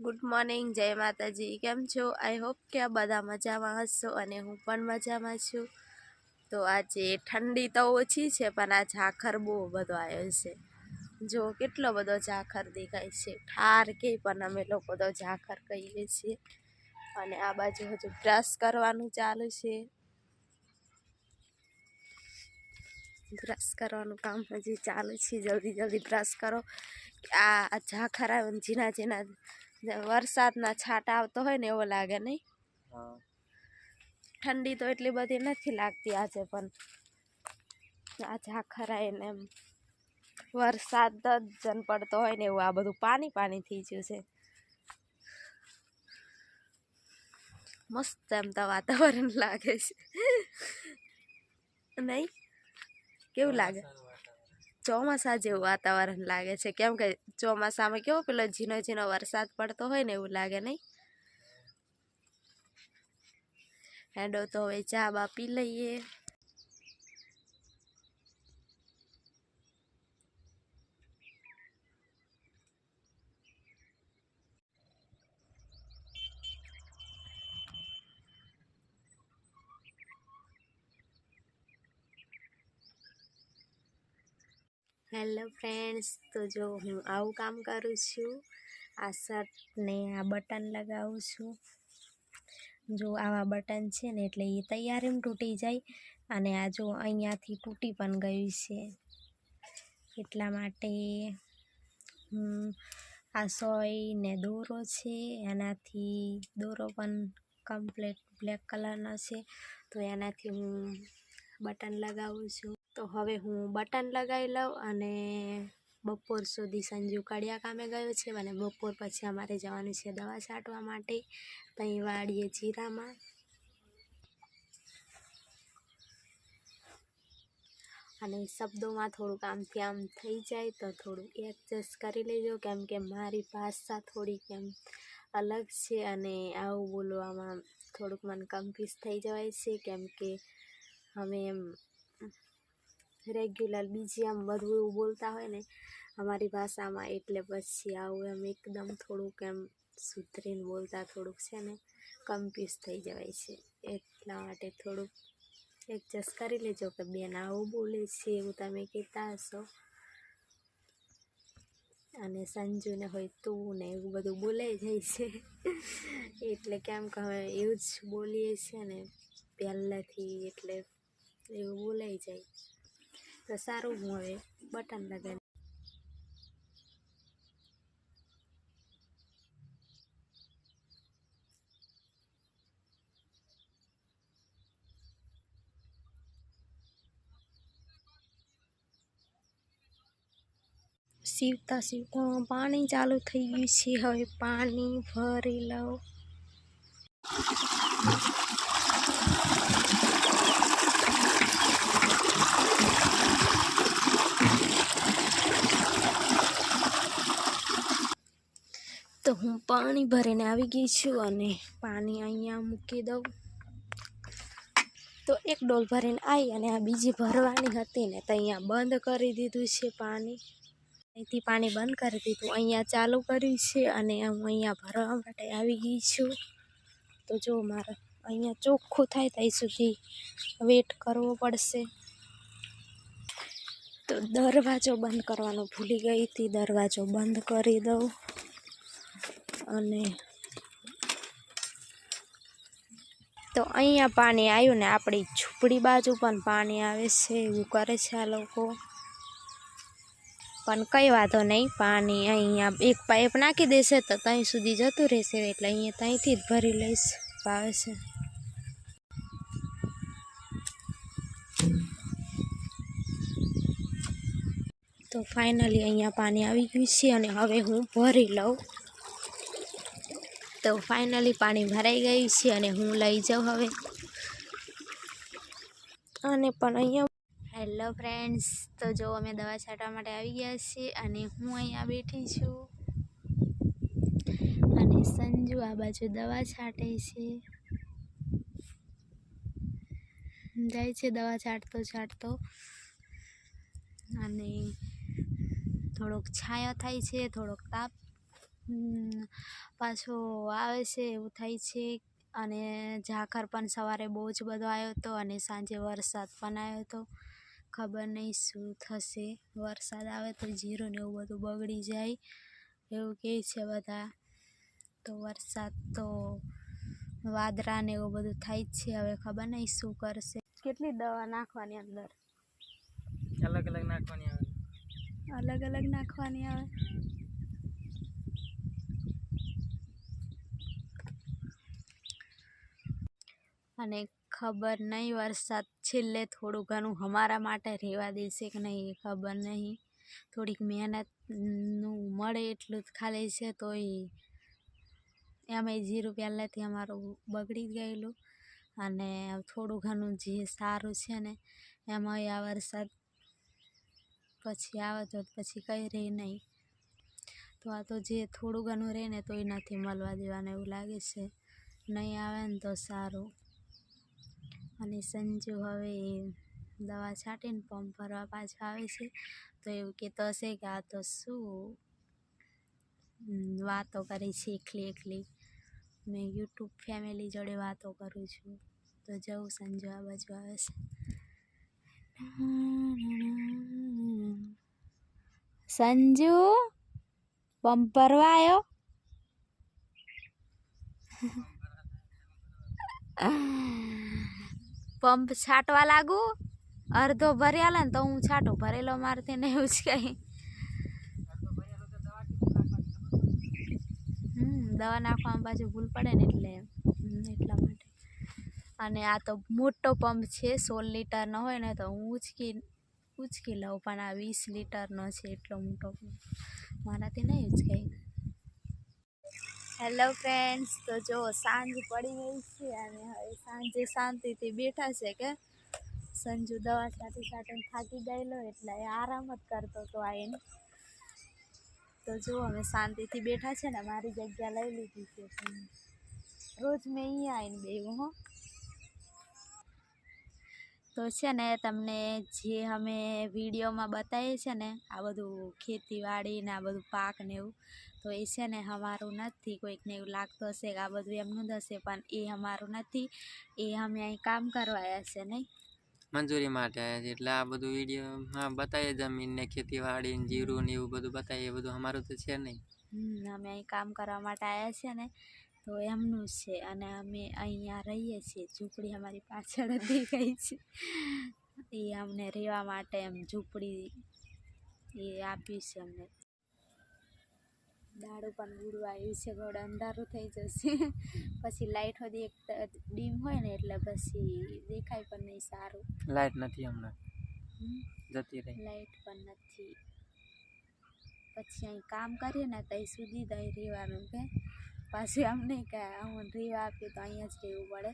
Good morning, જય માતાજી. કેમ છો? આઈ હોપ કે આ બધા મજામાં હશો અને હું પણ મજામાં છું. તો આજે ઠંડી તો ઓછી છે, પણ આ ઝાખર બહુ બધો આવ્યો છે. જો કેટલો બધો ઝાખર દેખાય છે. ઠાર કે પણ અમે લોકો તો ઝાખર કહીએ છીએ. અને આ બાજુ હજુ બ્રશ કરવાનું ચાલુ છે. બ્રશ કરવાનું કામ હજી ચાલુ છે. જલ્દી જલ્દી બ્રશ કરો. આ ઝાખર આવે ઝીણા ઝીણા વરસાદના છાંટા આવતો હોય ને એવો લાગે નહીં. ઠંડી તો એટલી બધી નથી લાગતી આજે પણ. આ ઝાખર આવે ને એમ વરસાદ જ જન પડતો હોય ને એવું આ બધું પાણી પાણી થઈ ગયું છે. મસ્ત એમ તો વાતાવરણ લાગે છે. નહીં? કેવું લાગે? ચોમાસા જેવું વાતાવરણ લાગે છે. કેમ કે ચોમાસામાં કેવો પેલો ઝીણો ઝીણો વરસાદ પડતો હોય ને એવું લાગે નહીં? હેડો તો હવે ચા બા પી લઈએ. હેલો ફ્રેન્ડ્સ, તો જો હું આવું કામ કરું છું, આ શર્ટને આ બટન લગાવું છું. જો આવા બટન છે ને એટલે એ તૈયારીમાં તૂટી જાય અને આ જો અહીંયાથી તૂટી પણ ગયું છે. એટલા માટે હું આ સોય ને દોરો છે, એનાથી દોરો પણ કમ્પ્લેટ બ્લેક કલરનો છે, તો એનાથી હું બટન લગાવું છું. તો હવે હું બટન લગાવી લઉં અને બપોર સુધી સંજુ કડિયા કામે ગયો છે અને બપોર પછી અમારે જવાનું છે દવા છાંટવા માટે. ત્યાં વાડીએ જીરામાં. અને શબ્દોમાં થોડુંક આમથી આમ થઈ જાય તો થોડું એડજસ્ટ કરી લેજો. કેમ કે મારી ભાષા થોડીક એમ અલગ છે અને આવું બોલવામાં થોડુંક મને કન્ફ્યુઝ થઈ જવાય છે. કેમ કે અમે એમ રેગ્યુલર બીજી આમ બધું એવું બોલતા હોય ને, અમારી ભાષામાં એટલે પછી આવું એમ એકદમ થોડુંક એમ સુધરીને બોલતા થોડુંક છે ને કન્ફ્યુઝ થઈ જવાય છે. એટલા માટે થોડુંક એડજસ્ટ કરી લેજો કે બેન આવું બોલે છે એવું તમે કહેતા હશો. અને સંજુને હોય તું ને એવું બધું બોલાઈ જાય છે. એટલે કેમ કે હવે એવું જ બોલીએ છીએ ને, પહેલાંથી એટલે એવું બોલાઈ જાય. તો સારું હું હવે બટન લગાવી સીવતા સીવતા પાણી ચાલુ થઈ ગયું છે. હવે પાણી ભરી લઉં તો હું પાણી ભરીને આવી ગઈ છું અને પાણી અહીંયા મૂકી દઉં. તો એક ડોલ ભરીને આવી અને આ બીજી ભરવાની હતી ને તો અહીંયા બંધ કરી દીધું છે પાણી. અહીંથી પાણી બંધ કરી દીધું. અહીંયા ચાલુ કર્યું છે અને હું અહીંયા ભરવા માટે આવી ગઈ છું. તો જો મારે અહીંયા ચોખ્ખું થાય ત્યાં સુધી વેટ કરવો પડશે. તો દરવાજો બંધ કરવાનો ભૂલી ગઈ હતી. દરવાજો બંધ કરી દઉં. અને તો અહીંયા પાણી આવ્યું ને આપણી ઝૂંપડી બાજુ પણ પાણી આવે છે, એવું કરે છે આ લોકો. પણ કંઈ વાંધો નહીં, પાણી અહીંયા એક પાઇપ નાખી દેશે તો ત્યાં સુધી જતું રહેશે, એટલે અહીંયા ત્યાંથી જ ભરી લઈશ, ભાવે છે. તો ફાઇનલી અહીંયા પાણી આવી ગયું છે અને હવે હું ભરી લઉં. તો ફાઇનલી પાણી ભરાઈ ગયું છે અને હું લઈ જાઉં હવે. અને પણ અહીંયા હેલો ફ્રેન્ડ્સ તો જો અમે દવા છાંટવા માટે આવી ગયા છીએ અને હું અહીંયા બેઠી છું. અને સંજુ આ બાજુ દવા છાંટે છે. જાય છે દવા છાંટતો છાંટતો. અને થોડોક છાયો થાય છે, થોડોક તાપ પાછો આવે છે એવું થાય છે અને ઝાકર પણ સવારે બહુ જ બધો આવ્યો હતો અને સાંજે વરસાદ પણ આવ્યો હતો. ખબર નહીં શું થશે વરસાદ આવે તો જીરું ને એવું બધું બગડી જાય એવું કહે છે બધા. તો વરસાદ તો વાદરા ને એવું બધું થાય જ છે હવે ખબર નહીં શું કરશે. કેટલી દવા નાખવાની અંદર? અલગ અલગ નાખવાની આવે. અલગ અલગ નાખવાની આવે? અને ખબર નહીં, વરસાદ છેલ્લે થોડું ઘણું અમારા માટે રહેવા દેશે કે નહીં એ ખબર નહીં. થોડીક મહેનતનું મળે એટલું જ ખાલી છે, તોય એમાંય જીરું પહેલાંથી અમારું બગડી ગયેલું. અને થોડું ઘણું જે સારું છે ને એમાં આ વરસાદ પછી આવે તો પછી કંઈ રહે નહીં. તો આ તો જે થોડું ઘણું રહે ને તો એ નથી મળવા દેવાનું એવું લાગે છે. નહીં આવે ને તો સારું. અને સંજુ હવે દવા છાંટીને પંપ ભરવા પાછો આવે છે. તો એવું કહેતો હશે કે આ તો શું વાતો કરી છે એકલી એકલી. મેં યુટ્યુબ ફેમિલી જોડે વાતો કરું છું. તો જવું સંજુ આ બાજુ આવે છે. સંજુ પંપ ભરવા આવ્યો પંપ છાંટવા લાગુ અડધો ભર્યા ને તો હું છાંટું ભરેલો મારથી ને એવું જ કંઈ. દવા નાખવામાં પાછું ભૂલ પડે ને એટલે એટલા માટે. અને આ તો મોટો પંપ છે, સોળ લીટરનો હોય ને તો હું ઉચકી ઉચકી લઉં પણ આ વીસ લીટરનો છે એટલો મોટો પંપ. મારાથી નહીં ઉચકાય હેલો ફ્રેન્ડ્સ તો જો, સાંજ પડી ગઈ છે અને હવે સાંજે શાંતિથી બેઠા છે કે? સંજુ દવા સાથે સાથે થાકી ગયેલો, એટલે એ આરામ જ કરતો હતો આવીને તો જો, અમે શાંતિથી બેઠા છે ને, મારી જગ્યા લઈ લીધી છે. રોજ મેં અહીંયા આવીને બેવું હો. તો છે ને, તમને જે અમે વિડીયોમાં બતાવીએ છે ને, આ બધું ખેતીવાડી ને આ બધું પાક ને એવું તો એ છે ને અમારું નથી કોઈકને એવું લાગતું હશે કે આ બધું એમનું જ હશે પણ એ અમારું નથી. એ અમે અહીં કામ કરવા આવ્યા છે નહીં? મંજૂરી માટે આવ્યા છે. એટલે આ બધું વીડિયો હા બતાવીએ જમીન ને ખેતીવાડી જીરું ને એવું બધું બતાવીએ. એ બધું અમારું તો છે નહીં. અમે અહીં કામ કરવા માટે આવ્યા છીએ ને તો એમનું છે. અને અમે અહીંયા રહીએ છીએ. ઝૂંપડી અમારી પાછળ જ દેખાય છે. એ અમને રહેવા માટે એમ ઝૂંપડી એ આપ્યું છે અમને. દાડું પણ ઉડવા આવ્યું છે ગોળ અંધારું થઈ જશે. પછી લાઇટ હોતી એક ડીમ હોય ને એટલે પછી દેખાય પણ નહીં સારું. લાઇટ નથી હમણાં? જતી રહી. લાઈટ પણ નથી. પછી અહીં કામ કરીએ ને ત્યાં સુધી ત્યાં રહેવાનું કે? પાછું આમ નહીં કે હું રીવા આપીએ તો અહીંયા જ રહેવું પડે.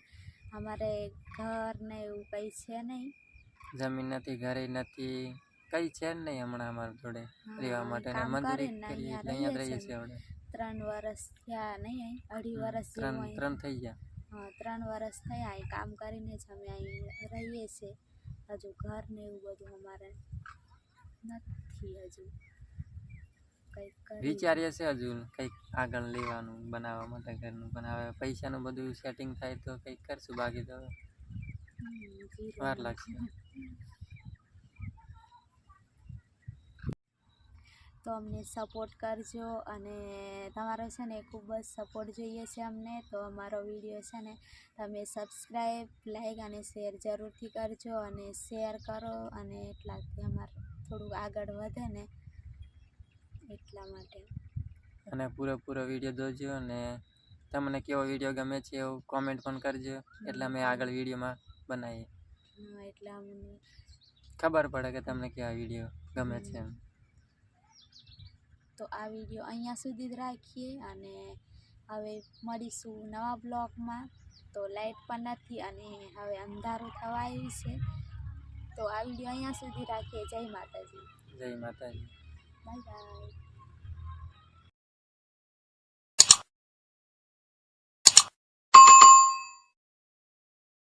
અમારે ઘર ને એવું કંઈ છે નહીં. જમીન નથી ઘરે નથી. કઈ છે જ નહીં હમણાં અમારા જોડે હા, રહેવા માટે ને કામ મંજૂરી કરીને કરીએ અહીંયા એટલે અહીંયા જ રહીએ રહીએ છીએ છીએ હવે ત્રણ વર્ષ થયા નહીં અહીં અઢી વર્ષ ત્રણ જેવું અહીં. ત્રણ થઈ ગયા. હા ત્રણ વર્ષ થયા અહીં કામ કરીને જ અમે અહીં રહીએ છીએ. હજુ ઘર ને એવું બધું અમારે નથી હજુ. કંઈક કરી વિચારીએ છે હજુ કંઈક આગળ લેવાનું બનાવવા માટે ઘરનું પણ હવે પૈસાનું બધું સેટિંગ થાય તો કંઈક કરશું બાકી તો. હવે હમ, જીરું વાર ને. લાગશે. તો અમને સપોર્ટ કરજો અને તમારો છે ને ખૂબ જ સપોર્ટ જોઈએ છે અમને. તો અમારો વીડિયો છે ને તમે સબસ્ક્રાઈબ લાઈક અને શેર જરૂરથી કરજો અને શેર કરો અને એટલાથી અમારે થોડુંક આગળ વધે ને એટલા માટે. અને પૂરેપૂરો વીડિયો જોજો અને તમને કેવો વીડિયો ગમે છે એવું કોમેન્ટ પણ કરજો. એટલે અમે આગળ વિડીયોમાં બનાવીએ. એટલે અમને ખબર પડે કે તમને કેવા વીડિયો ગમે છે એમ. તો આ વીડિયો અહીંયા સુધી જ રાખીએ અને હવે મળીશું નવા બ્લોગમાં. તો લાઈટ પણ નથી અને હવે અંધારું થવા આવ્યું છે. તો આ વીડિયો અહીંયા સુધી રાખીએ. જય માતાજી. જય માતાજી. Bye bye.